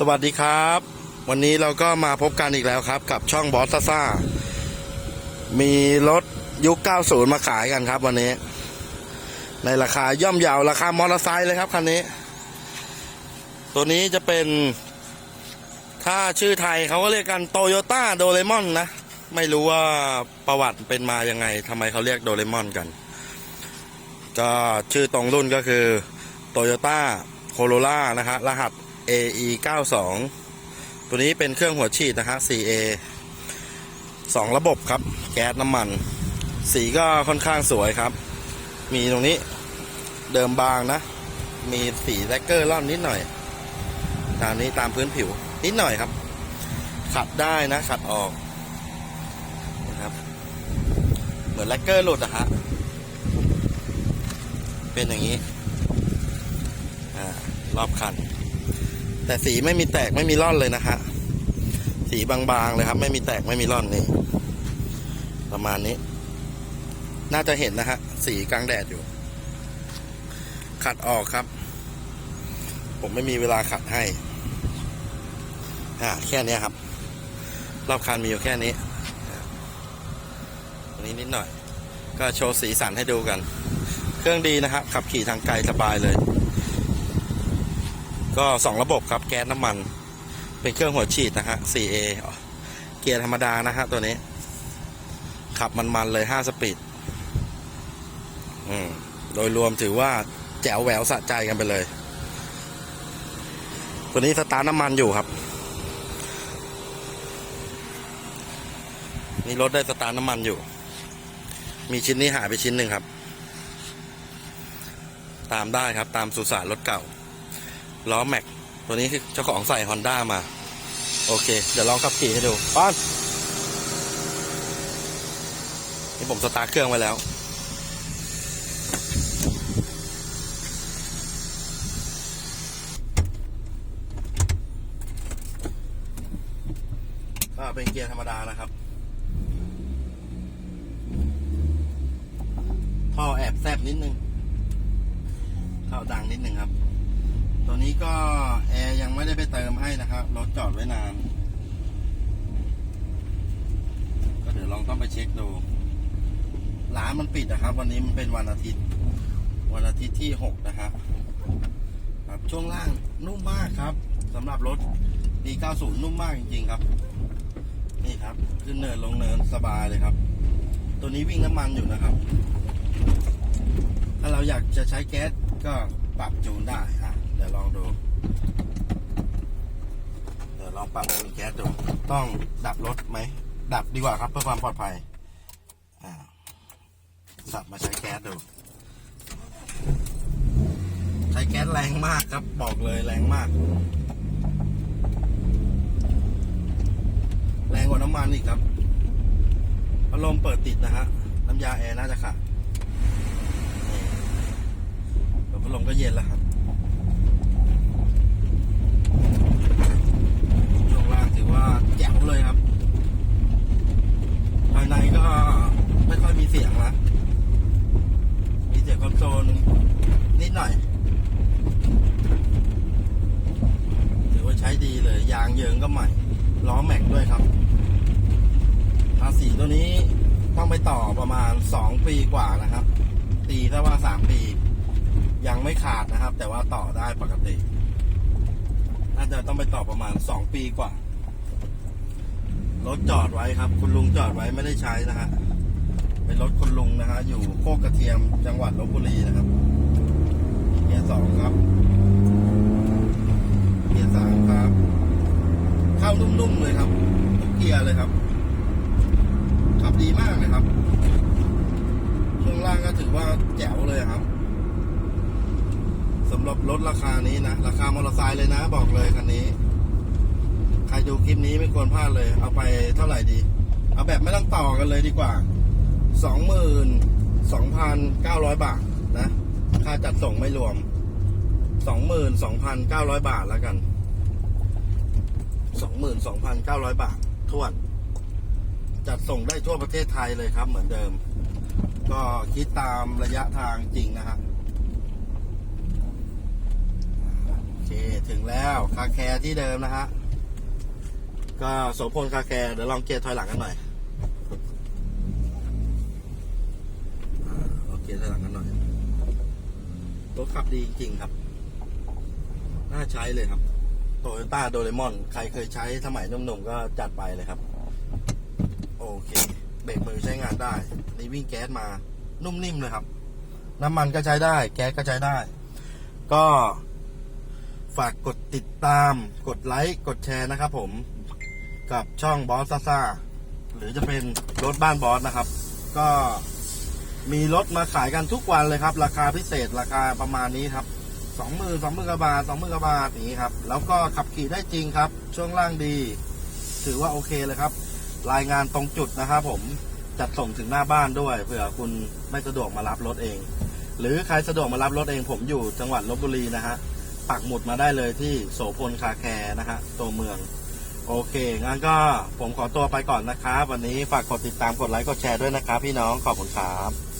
สวัสดีครับ วันนี้เราก็มาพบกันอีกแล้วครับ กับช่องบอสซ่า มีรถยุค 90 มาขายกันครับ วันนี้ ในราคาย่อมเยาวราคามอเตอร์ไซค์เลยครับคันนี้ ตัวนี้จะเป็น ถ้าชื่อไทยเขาก็เรียกกันโตโยต้าโดเรมอนนะ ไม่รู้ว่าประวัติเป็นมายังไงทำไมเขาเรียกโดเรมอนกัน ก็ชื่อตรงรุ่นก็คือโตโยต้าโคโรล่านะฮะรหัส AE 92ตัวนี้เป็นเครื่องหัวฉีดนะฮะ 4A สองระบบครับ แก๊สน้ำมัน สีก็ค่อนข้างสวยครับ มีตรงนี้เดิมบางนะ มีสีแลกเกอร์ล่อนนิดหน่อย ตามนี้ตามพื้นผิว นิดหน่อยครับ ขัดได้นะ ขัดออกนะครับ เหมือนแลกเกอร์หลุดอะฮะ เป็นอย่างนี้ อ่า รอบคัน แต่สีไม่มีแตกไม่มีร่อนเลยนะฮะสีบางๆเลยครับ ไม่มีแตกไม่มีร่อนนี่ ประมาณนี้ น่าจะเห็นนะฮะสีกลางแดดอยู่ ขัดออกครับ ผมไม่มีเวลาขัดให้อ่าแค่เนี้ยครับ รอบคันมีอยู่แค่นี้ตรงนี้นิดหน่อย ก็โชว์สีสันให้ดูกัน เครื่องดีนะครับขับขี่ทางไกลสบายเลย ก็สองระบบครับแก๊สน้ำมัน เป็นเครื่องหัวฉีดนะฮะ 4A เกียร์ธรรมดานะฮะตัวนี้ ขับมันๆเลย 5 สปีดอืมโดยรวมถือว่าแจ๋วแหววสะใจกันไปเลย ตัวนี้สตาร์น้ำมันอยู่ครับ นี่รถได้สตาร์น้ำมันอยู่ มีชิ้นนี้หายไปชิ้นหนึ่งครับ ตามได้ครับตามสุสานรถเก่า ล้อแม็ก ตัวนี้คือเจ้าของใส่ฮอนด้ามา โอเค เดี๋ยวลองขับขี่ให้ดูป้อนนี่ผมสตาร์ทเครื่องไว้แล้วก็เป็นเกียร์ธรรมดานะครับ ท่อแอบแซบนิดนึงเข้าดังนิดนึงครับ ตัวนี้ก็แอร์ยังไม่ได้ไปเติมให้นะครับรถจอดไว้นาน ก็เดี๋ยวลองต้องไปเช็คดู ร้านมันปิดนะครับ วันนี้มันเป็นวันอาทิตย์ วันอาทิตย์ที่หกนะฮะครับช่วงล่างนุ่มมากครับสำหรับรถปี90นุ่มมากจริงๆครับ นี่ครับขึ้นเนินลงเนินสบายเลยครับ ตัวนี้วิ่งน้ำมันอยู่นะครับ ถ้าเราอยากจะใช้แก๊สก็ปรับจูนได้ ดี๋ยวลองดู เดี๋ยวลองปรับจูนแก๊สดูต้องดับรถไหม ดับดีกว่าครับเพื่อความปลอดภัยสับมาใช้แก๊สดู ใช้แก๊สแรงมากครับ บอกเลยแรงมาก แรงกว่าน้ำมันอีกครับพัดลมเปิดติดนะฮะ น้ำยาแอร์น่าจะขาดนี่เปิดพัดลมก็เย็นแล้วครับ ช่วงล่างถือว่าแจ๋วเลยครับ ภายในก็ไม่ค่ อยมีเสียงนะมีเสียงคอนโซลนิดหน่อย ถือว่าใช้ดีเลย ยางเยิงก็ใหม่ ล้อแม็กด้วยครับภาษีตัวนี้ต้องไปต่อประมาณ2ปีกว่านะครับ ตีถ้าว่า3ปี ยังไม่ขาดนะครับ แต่ว่าต่อได้ปกติ น่าจะต้องไปต่อประมาณ2ปีกว่ารถจอดไว้ครับ คุณลุงจอดไว้ไม่ได้ใช้นะฮะ เป็นรถคุณลุงนะฮะอยู่โคกกระเทียมจังหวัดลบบุรีนะครับเกียร์สองครับเกียร์สามครับ เข้านุ่มๆเลยครับทุกเกียร์เลยครับ ขับดีมากเลยครับช่วงล่างก็ถือว่าแจ๋วเลยครับสำหรับรถราคานี้นะ ราคามอเตอร์ไซค์เลยนะ บอกเลยคันนี้ ใครดูคลิปนี้ไม่ควรพลาดเลย เอาไปเท่าไหร่ดี เอาแบบไม่ต้องต่อกันเลยดีกว่า สองหมื่นสองพันเก้าร้อยบาทนะ ค่าจัดส่งไม่รวมสองหมื่นสองพันเก้าร้อยบาทแล้วกันสองหมื่นสองพันเก้าร้อยบาททวน จัดส่งได้ทั่วประเทศไทยเลยครับ เหมือนเดิม ก็คิดตามระยะทางจริงนะฮะโอเคถึงแล้วคาแคร์ที่เดิมนะฮะก็โสพลคาแคร์เดี๋ยวลองเกียร์ถอยหลังกันหน่อย เกียร์ถอยหลังกันหน่อยรถขับดีจริงครับ น่าใช้เลยครับโตโยต้าโดเรมอน ใครเคยใช้สมัยหนุ่มๆก็จัดไปเลยครับ โอเค เบรกมือใช้งานได้ นี่วิ่งแก๊สมา นุ่มนิ่มเลยครับ น้ำมันก็ใช้ได้ แก๊สก็ใช้ได้ ก็ฝากกดติดตาม กดไลค์ กดแชร์นะครับผม กับช่องบอสซาซ่า หรือจะเป็นรถบ้านบอสนะครับ ก็ มีรถมาขายกันทุกวันเลยครับ ราคาพิเศษราคาประมาณนี้ครับสองหมื่นสองหมื่นกว่าบาทสองหมื่นกว่าบาทอย่างนี้ครับ แล้วก็ขับขี่ได้จริงครับ ช่วงล่างดี ถือว่าโอเคเลยครับ รายงานตรงจุดนะครับผมจัดส่งถึงหน้าบ้านด้วยเผื่อคุณไม่สะดวกมารับรถเอง หรือใครสะดวกมารับรถเองผมอยู่จังหวัดลบบุรีนะฮะปักหมุดมาได้เลยที่โสพลคาแคร์นะฮะตัวเมือง โอเคงั้นก็ผมขอตัวไปก่อนนะครับวันนี้ฝากกดติดตามกดไลค์กดแชร์ด้วยนะครับพี่น้องขอบคุณครับ